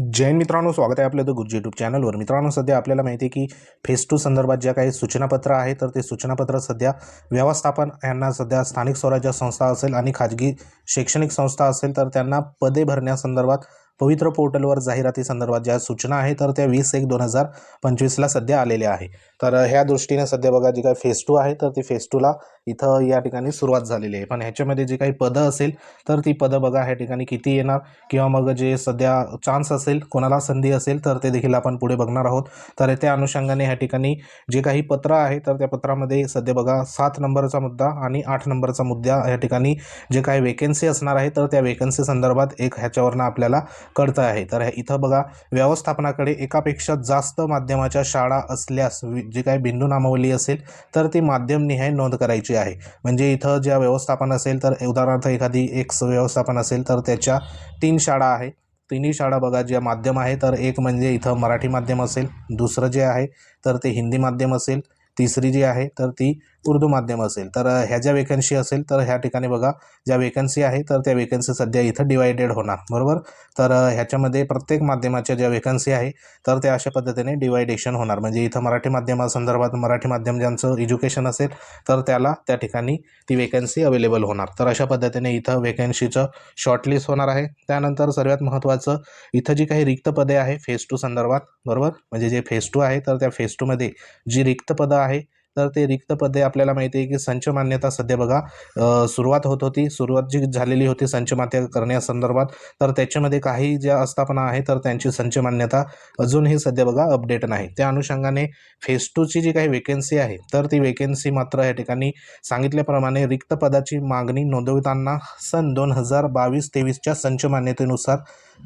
जैन मित्रांनो स्वागत आहे आपलं द गुरुजी यूट्यूब चॅनलवर. मित्रांनो सध्या आपल्याला माहिती आहे की फेस टू संदर्भात ज्या काही सूचनापत्र आहे तर ते सूचनापत्र सध्या व्यवस्थापन यांना सध्या स्थानिक स्वराज्य संस्था असेल आणि खाजगी शैक्षणिक संस्था असेल तर त्यांना पदे भरण्यासंदर्भात पवित्र पोर्टलवर जाहिराती संदर्भात ज्या सूचना आहे तर त्या वीस एक दोन हजार पंचवीसला सध्या आलेल्या आहे. तर ह्या दृष्टीने सध्या बघा जी काही फेस टू आहे तर ती फेस टूला इथं या ठिकाणी सुरुवात झालेली आहे. पण ह्याच्यामध्ये जे काही पदं असेल तर ती पदं बघा ह्या ठिकाणी किती येणार? किंवा मग जे सध्या चान्स असेल कोणाला संधी असेल तर ते देखील आपण पुढे बघणार आहोत. तर त्या अनुषंगाने ह्या ठिकाणी जे काही पत्र आहे तर त्या पत्रामध्ये सध्या बघा सात नंबरचा मुद्दा आणि आठ नंबरचा मुद्दा या ठिकाणी जे काही वेकेन्सी असणार आहे तर त्या वेकन्सी संदर्भात एक ह्याच्यावरनं आपल्याला कळतं आहे. तर हे इथं बघा व्यवस्थापनाकडे एकापेक्षा जास्त माध्यमाच्या शाळा असल्यास जे जी काही बिंदू नामावली असेल तर ती माध्यमनिहाय नोंद करायची आहे. म्हणजे इथं ज्या व्यवस्थापन असेल तर उदाहरणार्थ एखादी एक व्यवस्थापन असेल तर त्याच्या तीन शाळा आहे तिन्ही शाळा बघा ज्या माध्यम आहे तर एक म्हणजे इथं मराठी माध्यम असेल दुसरं जे आहे तर ते हिंदी माध्यम असेल तिसरी जी आहे तर ती उर्दू माध्यम असेल तर ह्या ज्या वेकन्सी असेल तर ह्या ठिकाणी बघा ज्या वेकन्सी आहे तर त्या वेकन्सी सध्या इथं डिवायडेड होणार बरोबर? तर ह्याच्यामध्ये प्रत्येक माध्यमाच्या ज्या वेकन्सी आहे तर त्या अशा पद्धतीने डिवायडेशन होणार. म्हणजे इथं मराठी माध्यमासंदर्भात मराठी माध्यम ज्यांचं एज्युकेशन असेल तर त्याला त्या ठिकाणी ती वेकन्सी अवेलेबल होणार. तर अशा पद्धतीने इथं वेकन्सीचं शॉर्टलिस्ट होणार आहे. त्यानंतर सर्वात महत्त्वाचं इथं जी काही रिक्त पदे आहे फेज टू संदर्भात बरोबर? म्हणजे जे फेज टू आहे तर त्या फेज टूमध्ये जी रिक्त पदं आहे तर ते रिक्त पदे आपल्याला माहिती आहे की संच मान्यता सध्या बघा सुरुवात होत होती सुरुवात जी झालेली होती संच मान्यता करण्यासंदर्भात तर त्याच्यामध्ये काही ज्या आस्थापना आहे तर त्यांची संच मान्यता अजूनही सध्या बघा अपडेट नाही. त्या अनुषंगाने फेज टूची जी काही वेकेन्सी आहे तर ती वेकेन्सी मात्र या ठिकाणी सांगितल्याप्रमाणे रिक्त पदाची मागणी नोंदविताना सन दोन हजार बावीस तेवीसच्या संच मान्यतेनुसार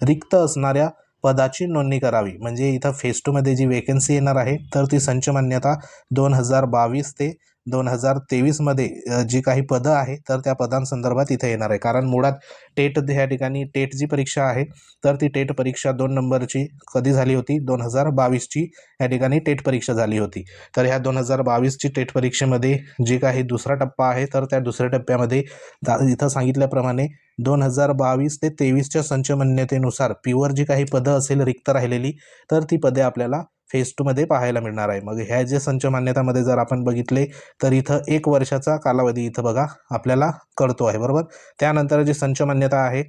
रिक्त असणाऱ्या पदाची नोंदणी करावी. म्हणजे इथं फेस टूमध्ये जी वेकन्सी येणार आहे तर ती संच मान्यता दोन हजार बावीस ते दोन हजार तेवीसमध्ये जी काही पदं आहे तर त्या पदांसंदर्भात इथे येणार आहे. कारण मुळात टेट ह्या ठिकाणी टेट जी परीक्षा आहे तर ती टेट परीक्षा दोन नंबरची कधी झाली होती? दोन हजार बावीसची या ठिकाणी टेट परीक्षा झाली होती. तर ह्या दोन हजार बावीसची टेट परीक्षेमध्ये जी काही दुसरा टप्पा आहे तर त्या दुसऱ्या टप्प्यामध्ये दा इथं सांगितल्याप्रमाणे दोन हजार बावीस ते तेवीसच्या संचमन्यतेनुसार प्युअर जी काही पदं असेल रिक्त राहिलेली तर ती पदे आपल्याला फेज टूमध्ये पाहायला मिळणार आहे. मग ह्या जे संच मान्यतामध्ये जर आपण बघितले तर इथं एक वर्षाचा कालावधी इथं बघा आपल्याला कळतो आहे बरोबर? त्यानंतर जी संच मान्यता आहे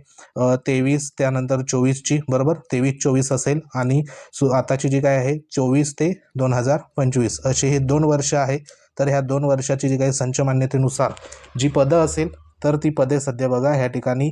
तेवीस त्यानंतर चोवीसची बरोबर? तेवीस चोवीस असेल आणि सु आताची जी काय आहे चोवीस ते दोन हजार पंचवीस असे हे दोन वर्ष आहे. तर ह्या दोन वर्षाची जी काही संच मान्यतेनुसार जी पदं असेल तर ती पदे सध्या बघा ह्या ठिकाणी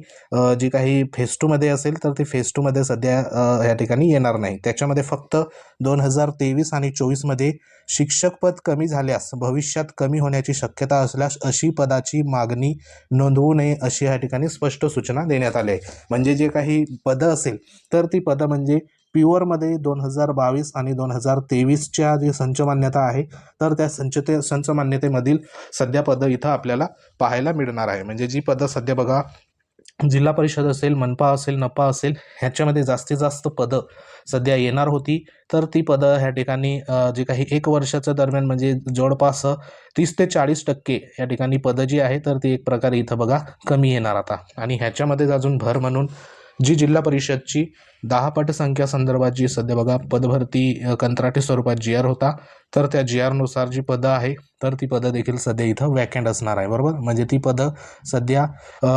जी काही फेस टूमध्ये असेल तर ती फेस टूमध्ये सध्या ह्या ठिकाणी येणार नाही. त्याच्यामध्ये फक्त दोन हजार तेवीस आणि चोवीसमध्ये शिक्षक पद कमी झाल्यास भविष्यात कमी होण्याची शक्यता असल्यास अशी पदाची मागणी नोंदवू नये अशी ह्या ठिकाणी स्पष्ट सूचना देण्यात आली आहे. म्हणजे जे काही पदं असेल तर ती पदं म्हणजे प्युअरमध्ये दोन हजार बावीस आणि दोन हजार तेवीसच्या जी संच मान्यता आहे तर त्या संचते संच मान्यतेमधील सध्या पदं इथं आपल्याला पाहायला मिळणार आहे. म्हणजे जी पदं सध्या बघा जिल्हा परिषद असेल मनपा असेल नपा असेल ह्याच्यामध्ये जास्तीत जास्त पदं सध्या येणार होती. तर ती पदं ह्या ठिकाणी जे काही एक वर्षाच्या दरम्यान म्हणजे जवळपास तीस ते चाळीस टक्के या ठिकाणी पदं जी आहे तर ती एक प्रकारे इथं बघा कमी येणार आता. आणि ह्याच्यामध्येच अजून भर म्हणून जी जिल्हा परिषदची दहा पट संख्या संदर्भात जी सध्या बघा पदभरती कंत्राटी स्वरूपात जी आर होता तर त्या जी आरनुसार जी पदं आहे तर ती पदं देखील सध्या इथं वॅकेंट असणार आहे बरोबर? म्हणजे ती पदं सध्या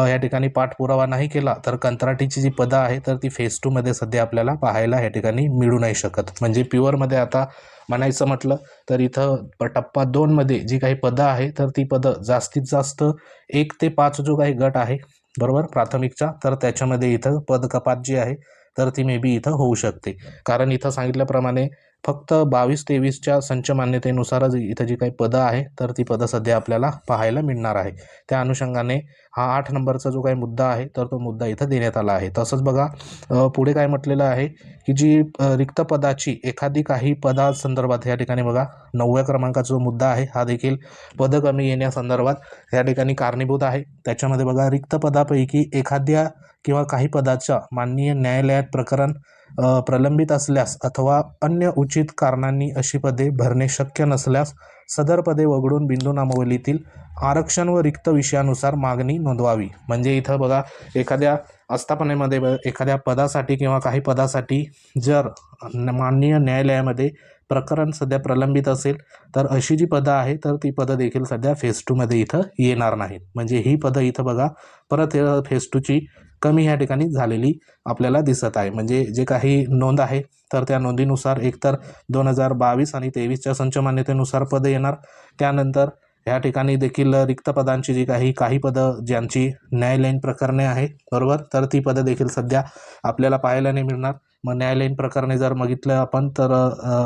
या ठिकाणी पाठपुरावा नाही केला तर कंत्राटीची जी पदं आहे तर ती फेज टूमध्ये सध्या आपल्याला पाहायला या ठिकाणी मिळू नाही शकत. म्हणजे प्युअरमध्ये आता म्हणायचं म्हटलं तर इथं टप्पा दोनमध्ये जी काही पदं आहे तर ती पदं जास्तीत जास्त एक ते पाच जो काही गट आहे बरोबर? प्राथमिकचा. तर त्याच्यामध्ये इथं पद कपात जी आहे तर ती मे बी इथं होऊ शकते. कारण इथं सांगितल्याप्रमाणे फक्त बावीस तेवीसच्या संच मान्यतेनुसारच इथं जी काही पदं आहे तर ती पदं सध्या आपल्याला पाहायला मिळणार आहे. त्या अनुषंगाने हा आठ नंबरचा जो काही मुद्दा आहे तर तो मुद्दा इथं देण्यात आला आहे. तसंच बघा पुढे काय म्हटलेलं आहे की जी रिक्त पदाची एखादी काही पदासंदर्भात या ठिकाणी बघा नवव्या क्रमांकाचा जो मुद्दा आहे हा देखील पदं कमी येण्यासंदर्भात या ठिकाणी कारणीभूत आहे. त्याच्यामध्ये बघा रिक्त पदापैकी एखाद्या किंवा काही पदाच्या माननीय न्यायालयात प्रकरण प्रलंबित असल्यास अथवा अन्य उचित कारणांनी अशी पदे भरणे शक्य नसल्यास सदर पदे वगळून बिंदू नामावलीतील आरक्षण व रिक्त विषयानुसार मागणी नोंदवावी. म्हणजे इथं बघा एखाद्या आस्थापनेमध्ये ब- एखाद्या पदासाठी किंवा काही पदासाठी जर माननीय न्यायालयामध्ये प्रकरण सध्या प्रलंबित असेल तर अशी जी पदं आहे तर ती पदं देखील सध्या फेज टूमध्ये इथं येणार नाहीत. म्हणजे ही पदं इथं बघा परत अ, फेज टूची कमी ह्या ठिकाणी झालेली आपल्याला दिसत आहे. म्हणजे जे काही नोंद आहे तर त्या नोंदीनुसार एकतर दोन हजार बावीस आणि तेवीसच्या संच मान्यतेनुसार पदं येणार. त्यानंतर ह्या ठिकाणी देखील रिक्त पदांची जी काही काही पदं ज्यांची न्यायालयीन प्रकरणे आहे बरोबर? तर ती पदं देखील सध्या आपल्याला पाहायला नाही मिळणार. मग न्यायालयीन प्रकरणे जर बघितलं आपण तर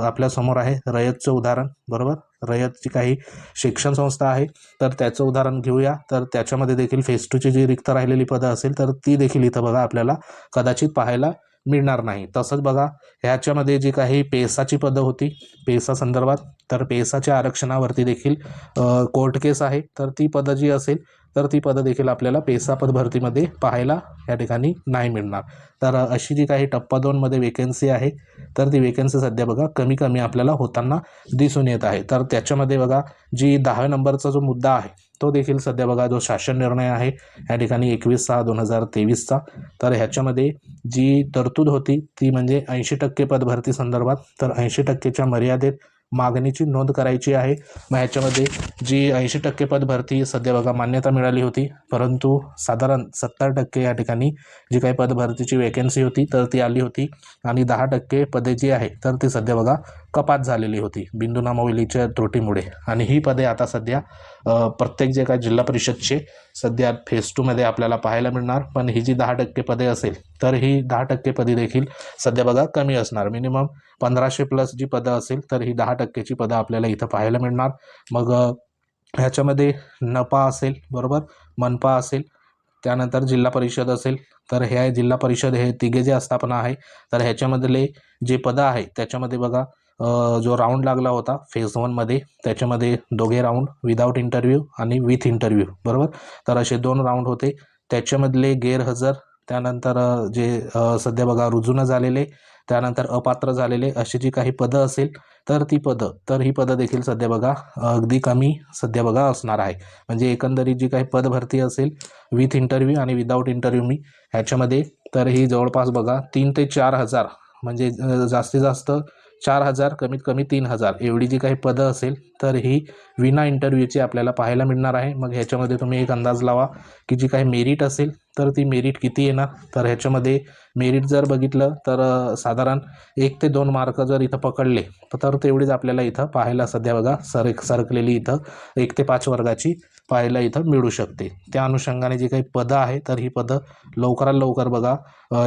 आपल्यासमोर आहे रयतचं उदाहरण बरोबर? रयतची काही शिक्षण संस्था आहे तर त्याचं उदाहरण घेऊया. तर त्याच्यामध्ये देखील फेस टूची जी रिक्त राहिलेली पदं असेल तर ती देखील इथं बघा आपल्याला कदाचित पाहायला मिळणार नाही. तसंच बघा ह्याच्यामध्ये जी काही पेसाची पदं होती पेसा संदर्भात तर पेसाच्या आरक्षणावरती देखील कोर्ट केस आहे. तर ती पदं जी असेल तर ती पदं देखील आपल्याला पेसा पद भरतीमध्ये पाहायला या ठिकाणी नाही मिळणार. तर अशी जी काही टप्पा दोनमध्ये वेकन्सी आहे तर ती वेकन्सी सध्या बघा कमी कमी आपल्याला होताना दिसून येत आहे. तर त्याच्यामध्ये बघा जी दहा नंबरचा जो मुद्दा आहे तो देखील सध्या बघा जो शासन निर्णय आहे या ठिकाणी एकवीस सहा दोन हजार तेवीसचा. तर ह्याच्यामध्ये जी तरतूद होती ती म्हणजे ऐंशी टक्के पदभरती संदर्भात तर ऐंशी टक्केच्या मर्यादेत मागणीची नोंद करायची आहे. मग ह्याच्यामध्ये जी ऐंशी टक्के पदभरती सध्या बघा मान्यता मिळाली होती परंतु साधारण सत्तर टक्के या ठिकाणी जी काही पदभरतीची वेकेन्सी होती तर ती आली होती. आणि दहा टक्के पदे जी आहे तर ती सध्या बघा कपात झालेली होती बिंदू नामावलीच्या त्रुटीमुळे. आणि ही पदे आता सध्या प्रत्येक जे काही जिल्हा परिषदचे सध्या फेज टूमध्ये आपल्याला पाहायला मिळणार. पण ही जी दहा टक्के पदे असेल तर ही दहा टक्के पदे देखील सध्या बघा कमी असणार. मिनिमम पंधराशे प्लस जी पदं असेल तर ही दहा टक्केची पदं आपल्याला इथं पाहायला मिळणार. मग ह्याच्यामध्ये नपा असेल बरोबर? मनपा असेल त्यानंतर जिल्हा परिषद असेल तर हे आहे जिल्हा परिषद हे तिघे जे आस्थापना आहे तर ह्याच्यामधले जे पदं आहे त्याच्यामध्ये बघा जो राऊंड लागला होता फेज वनमध्ये त्याच्यामध्ये दोघे राऊंड विदाऊट इंटरव्ह्यू आणि विथ इंटरव्ह्यू बरोबर? तर असे दोन राऊंड होते. त्याच्यामधले गैरहजर त्यानंतर जे सध्या बघा रुजून झालेले त्यानंतर अपात्र झालेले अशी जी काही पदं असेल तर ती पदं तर ही पदं देखील सध्या बघा अगदी कमी सध्या बघा असणार आहे. म्हणजे एकंदरीत जी काही पदभरती असेल विथ इंटरव्ह्यू आणि विदाऊट इंटरव्ह्यू मी ह्याच्यामध्ये तर ही जवळपास बघा तीन ते चार हजार म्हणजे जास्तीत जास्त चार हजार कमीत कमी तीन हजार. एवढी जी काही पदं असेल तर ही विना इंटरव्ह्यूची आपल्याला पाहायला मिळणार आहे. मग ह्याच्यामध्ये तुम्ही एक अंदाज लावा की जी काही मेरिट असेल तर ती मेरिट किती येणार? तर ह्याच्यामध्ये मेरिट जर बघितलं तर साधारण एक ते दोन मार्क जर इथं पकडले तर तेवढीच आपल्याला इथं पाहायला सध्या बघा सर सरकलेली इथं एक ते पाच वर्गाची पाहायला इथं मिळू शकते. त्या अनुषंगाने जी काही पदं आहे तर ही पदं लवकरात लवकर बघा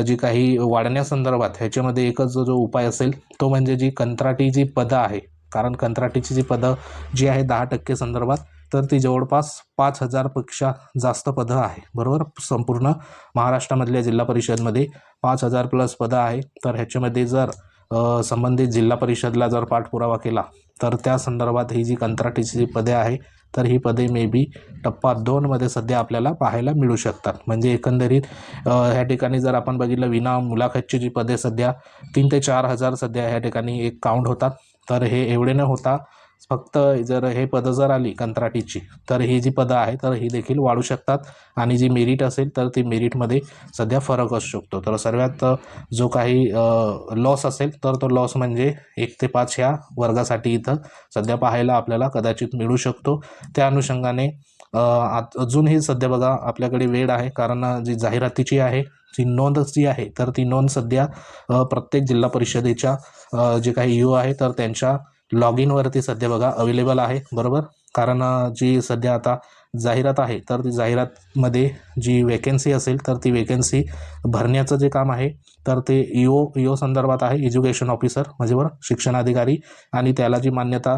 जी काही वाढण्यासंदर्भात ह्याच्यामध्ये एकच जो जो उपाय असेल तो म्हणजे जी कंत्राटी जी पदं आहे कारण कंत्राटीची जी पदं जी आहे दहा टक्के संदर्भात तर ती जवळपास पाच हजारपेक्षा जास्त पदं आहे. बरोबर? संपूर्ण महाराष्ट्रामधल्या जिल्हा परिषदमध्ये पाच हजार प्लस पदं आहे. तर ह्याच्यामध्ये जर संबंधित जिल्हा परिषदला जर पाठपुरावा केला तर त्या संदर्भात ही जी कंत्राटीची जी पदे आहे तर ही पदे मे बी टप्पा दोनमध्ये सध्या आपल्याला पाहायला मिळू शकतात. म्हणजे एकंदरीत ह्या ठिकाणी जर आपण बघितलं विना मुलाखतची जी पदे सध्या तीन ते चार हजार सध्या ह्या ठिकाणी एक काउंट होतात. तर हे एवढे न होता फक्त जर हे पदं जर आली कंत्राटीची तर ही जी पदं आहे तर ही देखील वाढू शकतात. आणि जी मेरिट असेल तर ती मेरिटमध्ये सध्या फरक असू शकतो. तर सर्वात जो काही लॉस असेल तर तो लॉस म्हणजे एक ते पाच ह्या वर्गासाठी इथं सध्या पाहायला आपल्याला कदाचित मिळू शकतो. त्या अनुषंगाने अजूनही सध्या बघा आपल्याकडे वेळ आहे. कारण जी जाहिरातीची आहे जी नोंद जी आहे तर ती नोंद सध्या प्रत्येक जिल्हा परिषदेच्या जे काही यू आहे तर त्यांच्या लॉग इनवरती सध्या बघा अवेलेबल आहे. बरोबर? कारण जी सध्या आता जाहिरात आहे तर ती जाहिरातमध्ये जी वेकेन्सी असेल तर ती वेकेन्सी भरण्याचं जे काम आहे तर ते इओ इओ संदर्भात आहे एज्युकेशन ऑफिसर म्हणजे बरं शिक्षणाधिकारी आणि त्याला जी मान्यता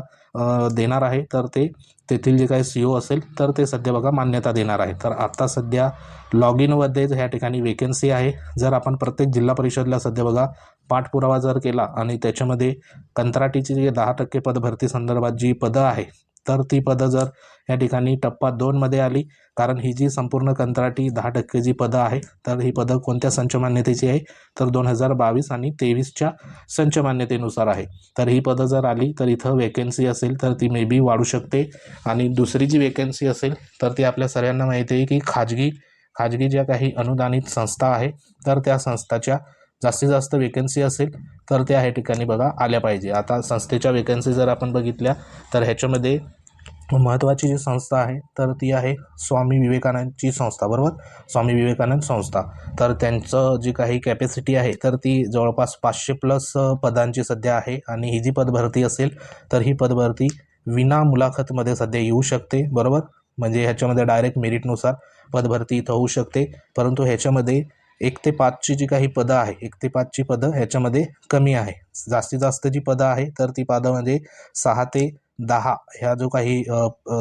देणार आहे तर ते तेथील जे काही सी ओ असेल तर ते सध्या बघा मान्यता देणार आहे. तर आत्ता सध्या लॉग इनमध्ये ह्या ठिकाणी वेकेन्सी आहे. जर आपण प्रत्येक जिल्हा परिषदला सध्या बघा पाठपुरावा जर केला आणि त्याच्यामध्ये कंत्राटीची जे दहा टक्के पदभरती संदर्भात जी पदं आहे तर ती पदं जर या ठिकाणी टप्पा दोनमध्ये आली कारण ही जी संपूर्ण कंत्राटी दहा टक्के जी पदं आहे तर ही पदं कोणत्या संचमान्यतेची आहे? तर दोन हजार बावीस आणि तेवीसच्या संचमान्यतेनुसार आहे. तर ही पदं जर आली तर इथं वेकेन्सी असेल तर ती मे बी वाढू शकते. आणि दुसरी जी वेकेन्सी असेल तर ती आपल्या सर्वांना माहिती आहे की खाजगी खाजगी ज्या काही अनुदानित संस्था आहे तर त्या संस्थाच्या जास्तीत जास्त वेकन्सी असेल तर त्या ह्या ठिकाणी बघा आल्या पाहिजे. आता संस्थेच्या वेकन्सी जर आपण बघितल्या तर ह्याच्यामध्ये महत्त्वाची जी संस्था आहे तर ती आहे स्वामी विवेकानंदची संस्था बरोबर? स्वामी विवेकानंद संस्था. तर त्यांचं जी काही कॅपॅसिटी आहे तर ती जवळपास पाचशे प्लस पदांची सध्या आहे. आणि ही जी पदभरती असेल तर ही पदभरती विना मुलाखतमध्ये सध्या येऊ शकते बरोबर? म्हणजे ह्याच्यामध्ये डायरेक्ट मेरिटनुसार पदभरती इथं होऊ शकते. परंतु ह्याच्यामध्ये एक ते पाचची जी काही पदं आहे एक ते पाचची पदं ह्याच्यामध्ये कमी आहे. जास्तीत जास्त जी पदं आहे तर ती पदं म्हणजे सहा ते दहा ह्या जो काही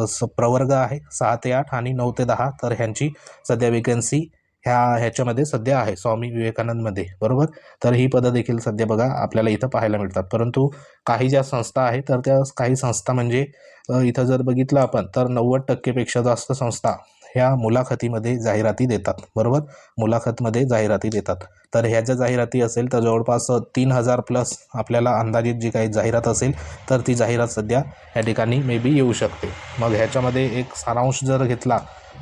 स प्रवर्ग आहे सहा ते आठ आणि नऊ ते दहा तर ह्यांची सध्या वेकन्सी ह्या ह्याच्यामध्ये सध्या आहे स्वामी विवेकानंदमध्ये बरोबर? तर ही पदं देखील सध्या बघा आपल्याला इथं पाहायला मिळतात. परंतु काही ज्या संस्था आहे तर त्या काही संस्था म्हणजे इथं जर बघितलं आपण तर नव्वद टक्केपेक्षा जास्त संस्था ह्या मुलाखतीमध्ये जाहिराती देतात बरोबर? मुलाखतमध्ये जाहिराती देतात. तर ह्या ज्या जाहिराती असेल तर जवळपास तीन हजार प्लस आपल्याला अंदाजित जी काही जाहिरात असेल तर ती जाहिरात सध्या या ठिकाणी मे बी येऊ शकते. मग ह्याच्यामध्ये एक सारांश जर घेतला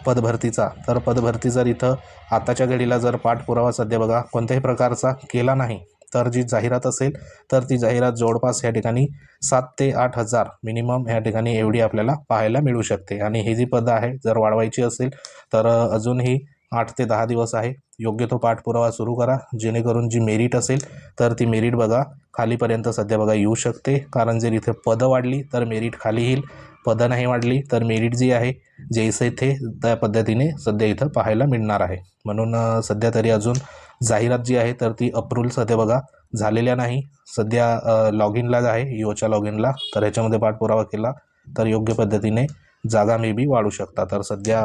पदभरतीचा तर पदभरती जर इथं आताच्या घडीला जर पाठपुरावा सध्या बघा कोणत्याही प्रकारचा केला नाही. तर जी जाहिरात असेल तर ती जाहिरात जवळपास या ठिकाणी सात ते आठ हजार मिनिमम या ठिकाणी एवढी आपल्याला पाहायला मिळू शकते. आणि ही जी पदं आहे जर वाढवायची असेल तर अजूनही आठ ते दहा दिवस आहे. योग्य तो पाठपुरावा सुरू करा. जेणेकरून जी मेरिट असेल तर ती मेरिट बघा खालीपर्यंत सध्या बघा येऊ शकते. कारण जर इथे पदं वाढली तर मेरिट खाली येईल. पदं नाही वाढली तर मेरिट जी आहे जैसे थे त्या पद्धतीने सध्या इथं पाहायला मिळणार आहे. म्हणून सध्या तरी अजून जाहिरात जी आहे तर ती अप्रूव्हल सध्या बघा झालेल्या नाही. सध्या लॉग इनलाच आहे योच्या लॉग इनला तर ह्याच्यामध्ये पाठपुरावा केला तर योग्य पद्धतीने जागा मे बी वाढू शकतात. तर सध्या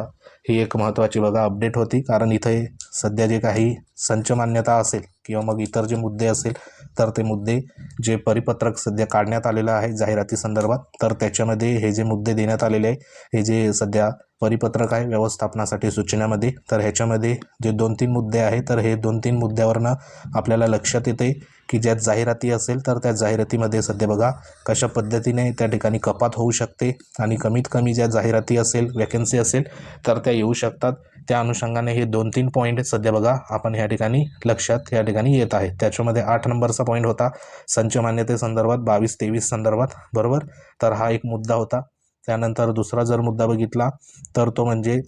ही एक महत्त्वाची बघा अपडेट होती. कारण इथे सध्या जे काही संच मान्यता असेल किंवा मग इतर जे मुद्दे असेल तर ते मुद्दे जे परिपत्रक सध्या काढण्यात आलेलं आहे जाहिराती संदर्भात तर त्याच्यामध्ये हे जे मुद्दे देण्यात आलेले आहे हे जे सध्या परिपत्रक आहे व्यवस्थापनासाठी सूचनामध्ये तर ह्याच्यामध्ये जे दोन तीन मुद्दे आहे तर हे दोन तीन मुद्द्यावरनं आपल्याला लक्षात येते. की ज्यात जाहिराती असेल तर त्या जाहिरातीमध्ये सध्या बघा कशा पद्धतीने त्या ठिकाणी कपात होऊ शकते आणि कमीत कमी ज्या जाहिराती असेल वॅकन्सी असेल तर त्या येऊ शकतात. त्या अनुषंगाने हे दोन तीन पॉईंट सध्या बघा आपण ह्या ठिकाणी लक्षात या ठिकाणी येत आहे. त्याच्यामध्ये आठ नंबरचा पॉईंट होता. संच मान्यतेसंदर्भात बावीस तेवीस संदर्भात बरोबर? तर हा एक मुद्दा होता. त्यानंतर दुसरा जर मुद्दा बघितला तर तो म्हणजे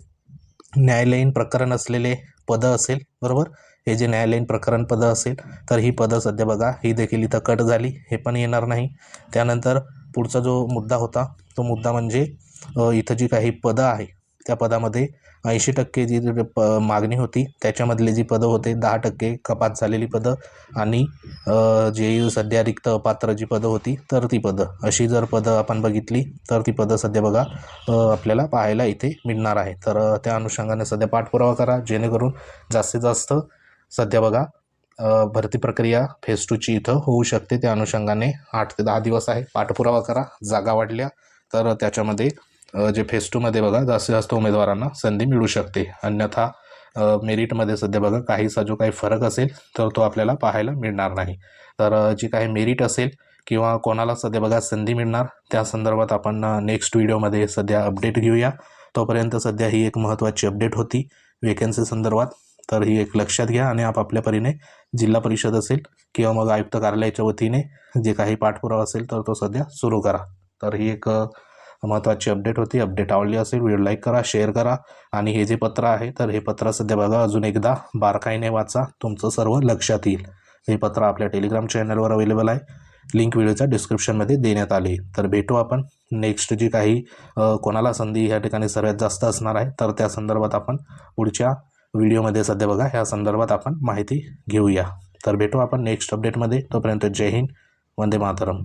न्यायालयीन प्रकरण असलेले पदं असेल बरोबर? हे जे न्यायालयीन प्रकरण पदं असेल तर ही पदं सध्या बघा ही देखील इथं कट झाली हे पण येणार नाही. त्यानंतर पुढचा जो मुद्दा होता तो मुद्दा म्हणजे इथं जी काही पदं आहे त्या पदामध्ये ऐंशी टक्के जी प मागणी होती त्याच्यामधले जी पदं होते दहा टक्के कपात झालेली पदं आणि जे सध्या रिक्त अपात्र जी पदं होती तर ती पदं. अशी जर पदं आपण बघितली तर ती पदं सध्या बघा आपल्याला पाहायला इथे मिळणार आहे. तर त्या अनुषंगाने सध्या पाठपुरावा करा जेणेकरून जास्तीत जास्त सध्या बघा भरती प्रक्रिया फेज टूची इथं होऊ शकते. त्या अनुषंगाने आठ ते दहा दिवस आहे. पाठपुरावा करा. जागा वाढल्या तर त्याच्यामध्ये जे फेज टूमध्ये बघा जास्तीत जास्त उमेदवारांना संधी मिळू शकते. अन्यथा मेरिटमध्ये सध्या बघा काहीसा जो काही फरक असेल तर तो आपल्याला पाहायला मिळणार नाही. तर जी काही मेरिट असेल किंवा कोणाला सध्या बघा संधी मिळणार त्या संदर्भात आपण नेक्स्ट व्हिडिओमध्ये सध्या अपडेट घेऊया. तोपर्यंत सध्या ही एक महत्त्वाची अपडेट होती. वेकेन्सी संदर्भात तर ही एक लक्षात घ्या आणि आपापल्या परीने जिल्हा परिषद असेल किंवा मग आयुक्त कार्यालयाच्या वतीने जे काही पाठपुरावा असेल तर तो सध्या सुरू करा. तर ही एक महत्त्वाची अपडेट होती. अपडेट आवडली असेल व्हिडिओ लाईक करा शेअर करा आणि हे जे पत्र आहे तर हे पत्र सध्या बघा अजून एकदा बारकाईने वाचा. तुमचं सर्व लक्षात येईल. हे पत्र आपल्या टेलिग्राम चॅनलवर अवेलेबल आहे. लिंक व्हिडिओच्या डिस्क्रिप्शनमध्ये देण्यात आली. तर भेटू आपण नेक्स्ट जी काही कोणाला संधी ह्या ठिकाणी सर्वात जास्त असणार आहे तर त्या संदर्भात आपण पुढच्या व्हिडिओमध्ये सध्या बघा ह्या संदर्भात आपण माहिती घेऊया. तर भेटू आपण नेक्स्ट अपडेटमध्ये तोपर्यंत जय हिंद वंदे मातरम.